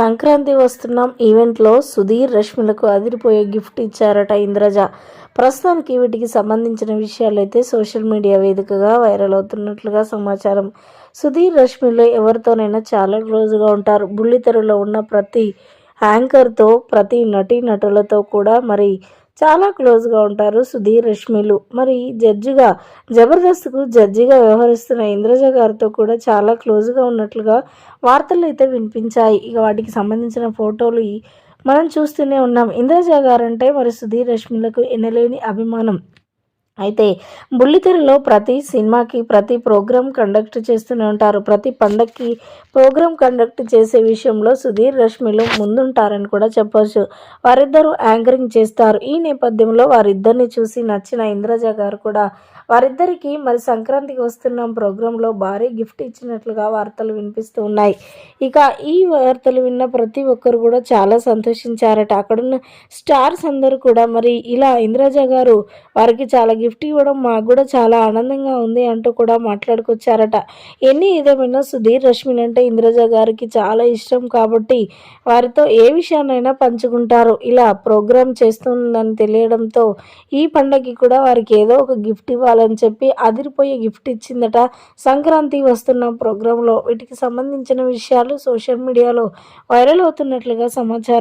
సంక్రాంతి వస్తున్నాం. ఈవెంట్లో సుధీర్ రష్మిలకు అదిరిపోయే గిఫ్ట్ ఇచ్చారట ఇంద్రజ. ప్రస్తుతానికి వీటికి సంబంధించిన విషయాలైతే సోషల్ మీడియా వేదికగా వైరల్ అవుతున్నట్లుగా సమాచారం. సుధీర్ రష్మిలో ఎవరితోనైనా చాలా క్లోజ్గా ఉంటారు. బుల్లితెరలో ఉన్న ప్రతి యాంకర్తో ప్రతి నటీ నటులతో కూడా మరి చాలా క్లోజ్గా ఉంటారు సుధీర్ రష్మిలు. మరి జడ్జిగా జబర్దస్త్కు జడ్జిగా వ్యవహరిస్తున్న ఇంద్రజ గారితో కూడా చాలా క్లోజ్గా ఉన్నట్లుగా వార్తలు అయితే వినిపించాయి. ఇక వాటికి సంబంధించిన ఫోటోలు మనం చూస్తూనే ఉన్నాం. ఇంద్రజ గారంటే మరి సుధీర్ రష్మిలకు ఎనలేని అభిమానం. అయితే బుల్లితెరలో ప్రతి సినిమాకి ప్రతి ప్రోగ్రాం కండక్ట్ చేస్తూనే ఉంటారు. ప్రతి పండక్కి ప్రోగ్రాం కండక్ట్ చేసే విషయంలో సుధీర్ రష్మిలు ముందుంటారని కూడా చెప్పవచ్చు వారిద్దరూ యాంకరింగ్ చేస్తారు. ఈ నేపథ్యంలో వారిద్దరిని చూసి నచ్చిన ఇంద్రజ గారు కూడా వారిద్దరికి మరి సంక్రాంతికి వస్తున్న ప్రోగ్రాంలో భారీ గిఫ్ట్ ఇచ్చినట్లుగా వార్తలు వినిపిస్తూ ఉన్నాయి. ఇక ఈ వార్తలు విన్న ప్రతి ఒక్కరు కూడా చాలా సంతోషించారట. అక్కడున్న స్టార్స్ అందరూ కూడా మరి ఇలా ఇంద్రజ గారు వారికి చాలా గిఫ్ట్ గిఫ్ట్ ఇవ్వడం మాకు కూడా చాలా ఆనందంగా ఉంది అంటూ కూడా మాట్లాడుకొచ్చారట. ఎన్ని ఏదేమైనా సుధీర్ రష్మిన్ అంటే ఇంద్రజ గారికి చాలా ఇష్టం కాబట్టి వారితో ఏ విషయాన్నైనా పంచుకుంటారు. ఇలా ప్రోగ్రామ్ చేస్తుందని తెలియడంతో ఈ పండగకి కూడా వారికి ఏదో ఒక గిఫ్ట్ ఇవ్వాలని చెప్పి అదిరిపోయే గిఫ్ట్ ఇచ్చిందట. సంక్రాంతి వస్తున్న ప్రోగ్రాంలో వీటికి సంబంధించిన విషయాలు సోషల్ మీడియాలో వైరల్ అవుతున్నట్లుగా సమాచారం